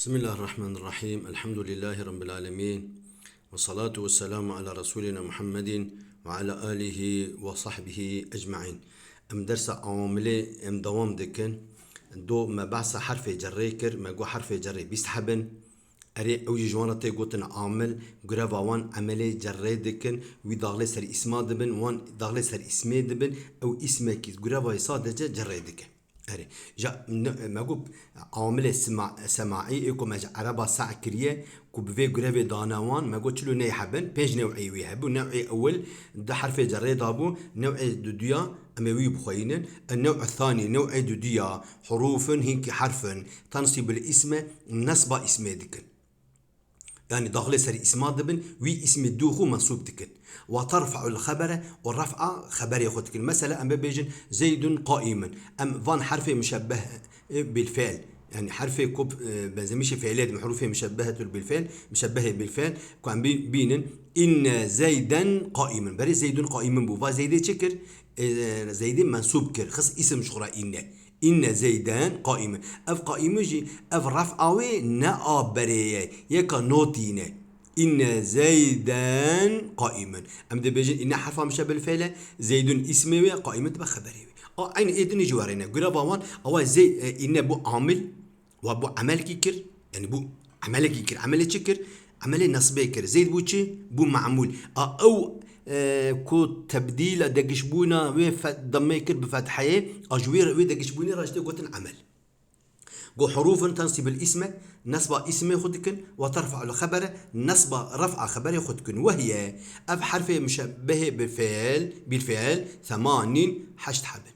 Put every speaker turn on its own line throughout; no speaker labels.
بسم الله الرحمن الرحيم الحمد لله رب العالمين والصلاة والسلام على رسولنا محمد وعلى آله وصحبه أجمعين أم درس عاملة أم دوام دكن دو ما بعث حرف جريكر ما جو حرف جري بيسحبن أري أو جوانا تي قوتن عامل جرافا وان عملي جري دكن وي داغلي سر اسما دبن وان داغلي سر اسمي دبن أو اسمه كيس جرافا يصادجة جري دكن هري جا قب عامل سمع سماعي اكو مج عربا ساع كرية كو بفي غريفي دانوان قلت له ني حبن بيج نوعي وي هبو نوعي أول ده حرف جري دابو. نوعي دوديا اما وي بخوينن. النوع الثاني نوعي دوديا حروف هيك حرف تنصب الاسم نصب اسم دكن يعني داخل سر اسمات دبن وي اسم الدوخو منصوب دكن وترفع الخبر والرفع خبر ياخذ مثلا أم بيجن زيد قائما. أم فان حرف مشبه بالفعل. يعني حرف كوب بنزميش فعلات حروف مشبهة بالفعل مشبهة بالفعل. كان بينن إن زيدا قائما. بري زيد قائما بوفا. زيد شكر زيد منصوب كر. خص اسم شغرا إن. إن زيدان قائما أف قائما جي أف رفعوي نا بري يكا نوتينة. إن زيدان قائما أم دبيجن إن حرف مشابه الفعل زيد اسمه قائما تبقى خبري آه عين ايدن جوارنا قرا وان أو زي إن بو عامل وبو عمل كيكر. يعني بو عمل كيكر. عمل تشكر عمل نصب كر زيد بو بو معمول. آه كو تبديل دقشبونا وي ضميكر بفتحيه أجوير وي دقشبوني راشتي قوتن عمل. جو حروف تنصب الاسم نصب اسم خدكن وترفع الخبر نصب رفع خبر خدكن وهي أف حرف مشبه بالفعل بالفعل ثمان حشت حبل.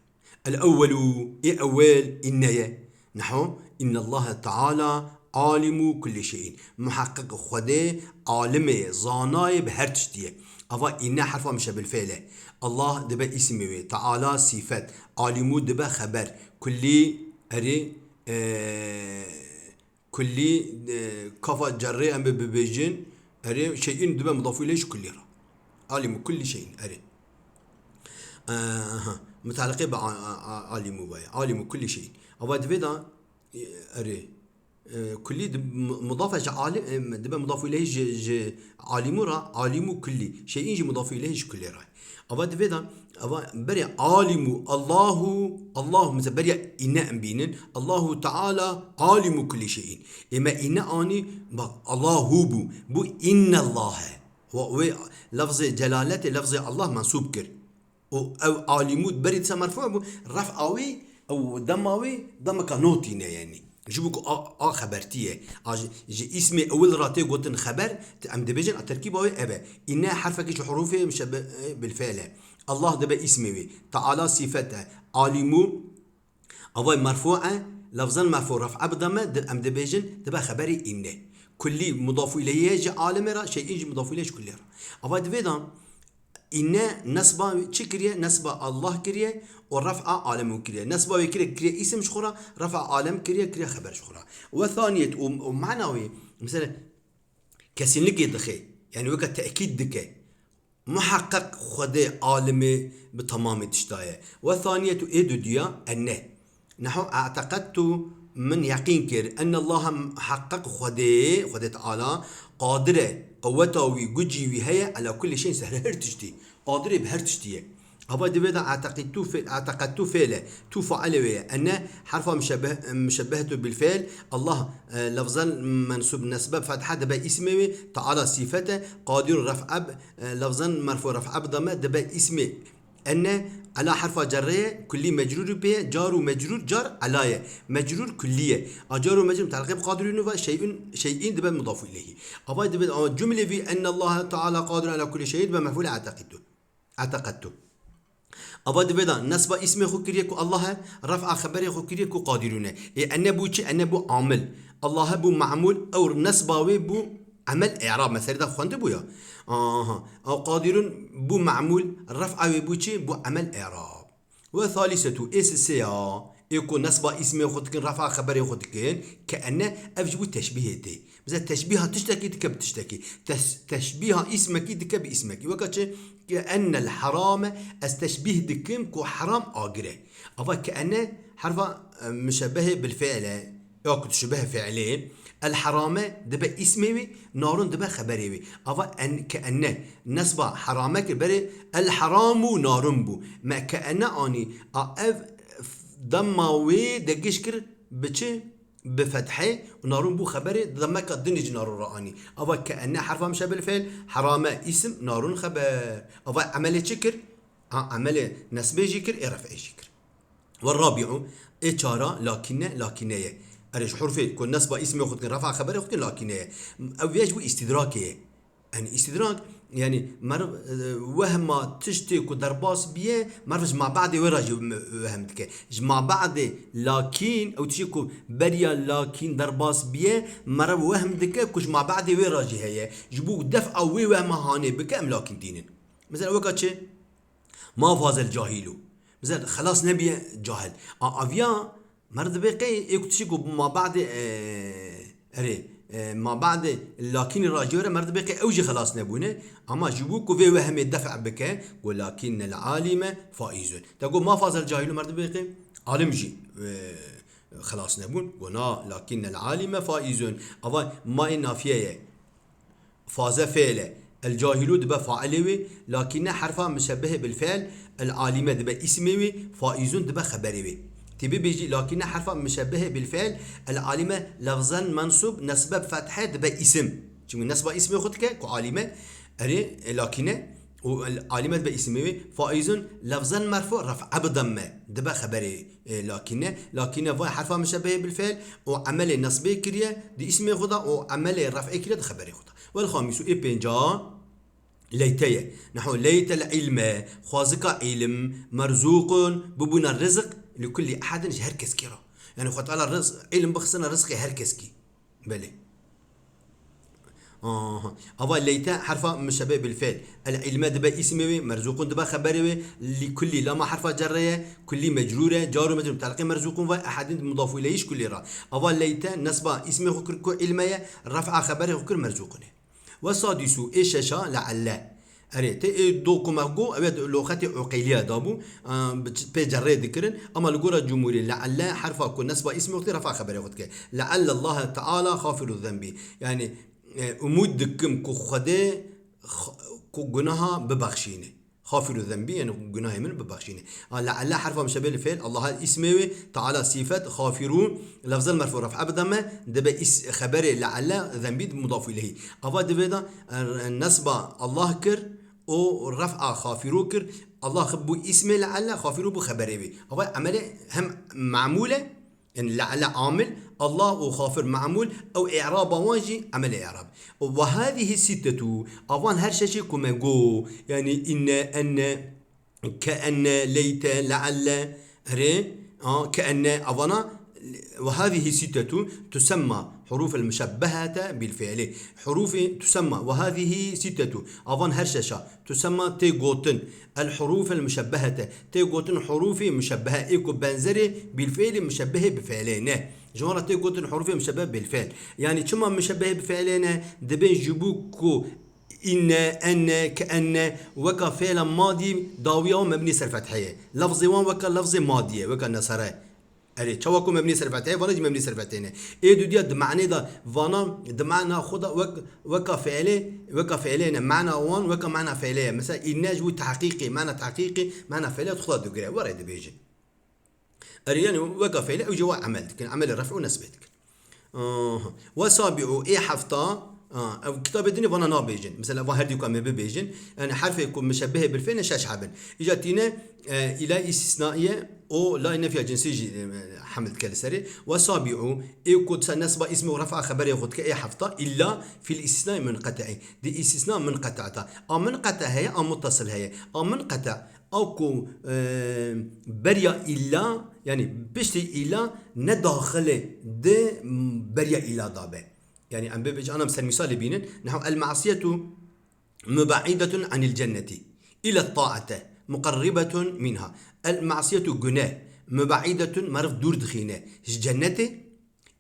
الأول إيه أول إنيا نحو إن الله تعالى عالم كل شيء. محقق خده عالم زاناي بهر تشتية. أفا إن حرف مشبه بالفعل الله دبا اسمه تعالى صفات عالم دبا خبر كل أري كلي كفا جري ام ببيجين اري شيء دبا مضاف اليه كلي را عالم كل شيء اري آه متعلقة بعالم باي عالم كل شيء أو فيدا اري كلي مضاف عالم دبا مضاف إليه ج ج عالم را عالم كلي. شيء مضاف إليه كلي را أبا دفيدا أبا بري عالم الله الله مثل بري إنا بينن الله تعالى عالم كل شيء. إما إنا أني الله هو بو بو إن الله. و لفظ جلالة لفظ الله منصوب كر. أو عالمود بري تسا مرفوع بو رفعوي أو دماوي دمك نوتينا يعني. جيبوك ا خبرتية. جي إسمي أول راتي قلت خبر ام دبيجن التركيب هو أبا. ان حرفك حروف مشبه بالفعل. الله دبا إسمي تعالى صفته. عالم أو مرفوعة. لفظا مرفوع. رفع بضمه ام دبيجن تبقى خبري ان كلي مضاف إليه يجي عالم را. شيء يجي مضاف إليه كل را. أو دفيدا إن نسبة تشكرية نسبة الله كرية ورفع عالم كرية. نسبة كرية كرية اسم شخرة رفع عالم كرية كرية خبر شخرة. وثانية ومعنوي مثلا كسين لك دخي يعني وقت تأكيد دكي محقق خدي عالمي بتمام تشتاية وثانية إيدو ديا أنه. نحو اعتقدت من يقين كر أن الله حقق خدي خدي تعالى قادرة. قوته وجوجي وهي على كل شيء سهل. هرتشتي قادرة بهرتشتي هذا دبدا اعتقدت في اعتقدت فعل تو فعل ان حرف مشبه مشبهته بالفعل. الله لفظا منصوب نسبة فتحه دبا اسمه تعالى صفته. قادر رفع لفظا مرفوع رفع ضمة دبا اسمه. أن على حرف جرية كلي مجرور به جار ومجرور جار علاية مجرور كلية. أجار ومجرور متعلق بقادر شيء شيء دبا مضاف إليه. أبا دبا جملة في أن الله تعالى قادر على كل شيء دبا مفعول اعتقدته اعتقدته أبا دبدا نسب اسم خو كريكو الله رفع خبر خو كريكو قادرون إيه أن بو أن بو عامل. الله بو معمول أو نسبة بو عمل إعراب مثلا ده خوانت بويا. آها. أو قادرون بو معمول رفع بوشي بو عمل إعراب. وثالثة إس سيا يكون نصب اسم خدكن رفع خبر خدكن كأن أفجو تشبيه دي. مثلا تشبيه تشتكي تك بتشتكي تشبيه اسمك دك باسمك وقت كأن الحرام أستشبيه دكم كو حرام آجره أو كأن حرف مشبه بالفعل. يا تشبه فعليه. الحرامة دبا اسمي نارون دبا خبري أفا أن كأنه نسبة حرامك بري الحرام نارون بو. ما كأنه أني أف دماوي دقيش كر بچه بفتحه ونارون بو خبري ضمك الدنج نارون راني أفا كأنه حرفا مشابه بالفعل حرامة اسم نارون خبر أفا عمل شكر عمل نسبة جكر إرفع شكر والرابع إشارة لكن لكنية أريش حرفي كل نسبة اسم ياخذ رفع خبر ياخذ لكنية أو يجب استدراكية يعني استدراك يعني مر وهم تشتي كدرباس بيه مرفش مع بعض وراجي وهمتك. مع بعض لكن أو تشيكو بريا لكن درباس بيه مر وهم دك مع بعض وراجي هي جبوك دفع أو وهم هاني بك أم لكن دينن مثلا وقت ما فاز الجاهلو مثلا خلاص نبي جاهل. افيا مرد بقي يكتشيكو ما بعد آه أري آه ما بعد لكن الراجورة مرد بقي أوجي خلاص نبونه. أما جبوكو في وهم الدفع بك ولكن العالم فائز. تقول ما فاز الجاهل مرد بقي؟ عالم جي آه خلاص نبون. ونا لكن العالم فائز. اما ما نافية فاز فعله. الجاهل دبا فاعله لكن حرفا مشبه بالفعل. العالم دبا اسمه فائز دبا خبره تبي بيجي لكن حرفا مشبه بالفعل. العالمة لفظا منصوب نسبة بفتحة دبا اسم. شو نسبة اسم خدك كعالمة. أري؟ لكن والعالمة دبا اسمه فائز لفظا مرفوع رفع بضمة دبا خبري. لكن لكن فا حرفا مشبه بالفعل. وعمل نصب كريا دي اسم خدا وعمل رفع كريا خبري خدا والخامس إبنجا. ليتيه نحو ليت العلم. خوازك علم. مرزوق ببنا الرزق. لكل أحد هركس كيرا يعني خد على الرزق علم بخصنا رزقي هركس كي بلي. آه أبا ليتا حرفا مشابه بالفعل العلم دبا اسمه مرزوق دبا خبره لكل لما حرفا جرية كل مجرورة جار مجرور متعلق مرزوق وأحد مضاف إليش كل را. أبا ليتا نسبة اسمه خكر علمية رفع خبره خكر مرزوقني والسادس إيش لعله اري تي دو كوماغو ابد لغتي عقيلية دابو بجري ذكرن. أما لغورا جمهوري لعل حرف كون نسبة إسم وقت رفع خبر ياخذك لعل الله تعالى غافر الذنب. يعني أمود دكم كو خده كو جناها ببخشينه غافر الذنب يعني جناها من ببخشينه لعل حرف مشابه للفعل الله إسمه تعالى صفات غافرون لفظ المرفوع رفع ابدا دبا إس خبر لعل ذنبي مضاف إليه. أفا دبا نسبة الله كر أو رفع خافرو كر الله خبو اسم لعل خافرو بو خبره بي أو عمله هم معموله يعني لعل عامل. الله وخافر معمول أو اعراب واجي عمل اعراب. وهذه الستة آوان هر شيء كما جو يعني ان ان كأن ليت لعل ري آه كأن اونا وهذه ستة تسمى حروف المشبهة بالفعل. حروف تسمى وهذه ستة. أظن هرششة تسمى تيغوتن. الحروف المشبهة. تيغوتن حروف مشبهة. إيكو بنزري بالفعل مشبهة بفعلين. جمرة تيغوتن حروف مشبهة بالفعل. يعني كما مشبهة بفعلين. دبين جبوكو. إن أن كأن. وكا فعل ماضي داوية مبني سر فتحية لفظ وان وكا لفظ ماضية وكا نصره اري تشوكو مبني سرفتين فانا مبني سرفتين اي دو ديا دمعني دا فانا دمعنا خدا وك وكا فعلي وكا فعلين معنى وان وكا معنى فعلية مثلا إناج تحقيقي معنى تحقيقي معنى فعلية تخدا دوغري ورا بيجي اري يعني وكا فعلي أو جوا عمل عمل الرفع ونسبتك آه وسابع اي حفطه آه أو كتاب الدنيا فانا نا بيجن. مثلا فان هردي كم بيجن. يعني حرف يكون مشبه بالفعل شاش حبن. اجاتينا آه إلى استثنائية أو لا نفي جنسي حمل كالسري. وسابع اي كود نسبة اسم ورفع خبر ياخذ كأي حفظة إلا في الاستثناء منقطع دي استثناء منقطع ام منقطع هي ام متصل هي ام منقطع أو كو آه بريا إلا يعني بشتي إلا نداخله دي بريا إلا ضابه يعني أم بيجي أنا مثل مثال بينن نحو المعصية مبعدة عن الجنة إلى الطاعة مقربة منها. المعصية جناه مبعدة مرف دور دخينة. جنة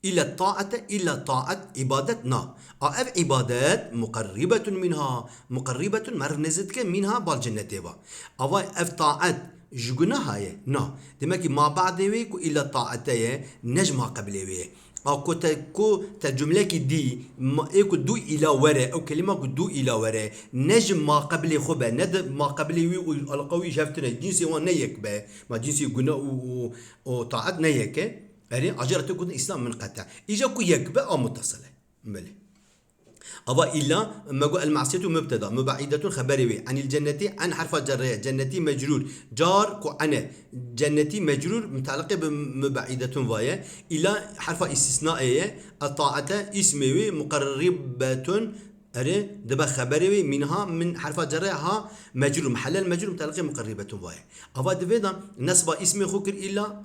إلى الطاعة إلى طاعة عبادتنا أف عبادات مقربة منها. مقربة مرف نزدك منها بالجنة با. أوا أف طاعة جگنا هاي نا دمك ما بعد ويك إلى طاعته نجمع قبل ويه اكو تكو تجمله كي دي ما ايكو دو إلى وراء أو كلمه كو دو إلى وراء نجم ما قبل خبا ند ما قبل وي القوي شافتنا جنسي وان نيك با ما جنسي قلنا و طاعت نيك اري اجر تكون اسلام منقطع اجا كو يكبا أو متصله ملي أبا إلا ما المعصية مبتدأ مبعدة خبري عن الجنة عن حرف جر جنتي مجرور. جار كو أنا. جنتي مجرور متعلق بمبعدة فايا إلى حرف استثنائية. الطاعة اسمي مقربة. أري دبا خبري منها من حرف جرها مجرور. محل المجرور متعلق مقربة فايا أبا دفيدا نصب اسمي خوكر إلا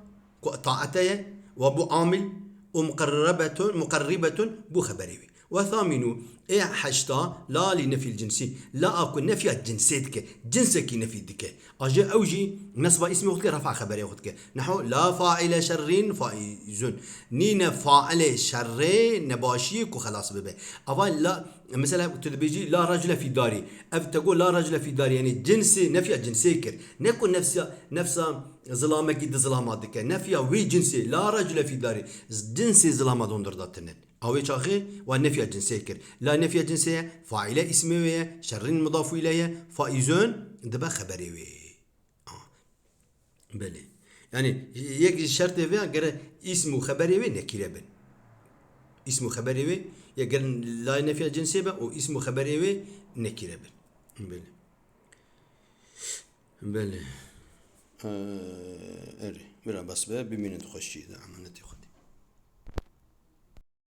طاعتي. وبو عامل. ومقربة مقربة بو خبري وثامن إيه حشتا لا لنفي الجنسي لا أكو نفي جنسيتك جنسك نفي دك أجي أوجي نصب اسمي أختك رفع خبري أختك نحو لا فاعل شر فائزون نين فاعل شر نباشيك وخلاص ببي أول لا مثلا تدبيجي لا رجل في داري أف تقول لا رجل في داري يعني جنس نفي جنسيكر نكون نفس نفس ظلامك جد ظلاماتك نفي وي جنسي لا رجل في داري جنسي ظلامات دون درداتنن أو شاخي والنفي الجنسية كر لا نفي الجنسية فاعلة اسمية شر مضاف إليه فائزون دبا خبري وي آه. بلي يعني يك شرط فيها قال اسم خبري وي نكيرة بن اسم خبري وي يقال لا نفي الجنسية بقى واسم خبري وي نكيرة بن بلي بلي آه أري مرا بس بقى بمين تخشي ده عملتي خد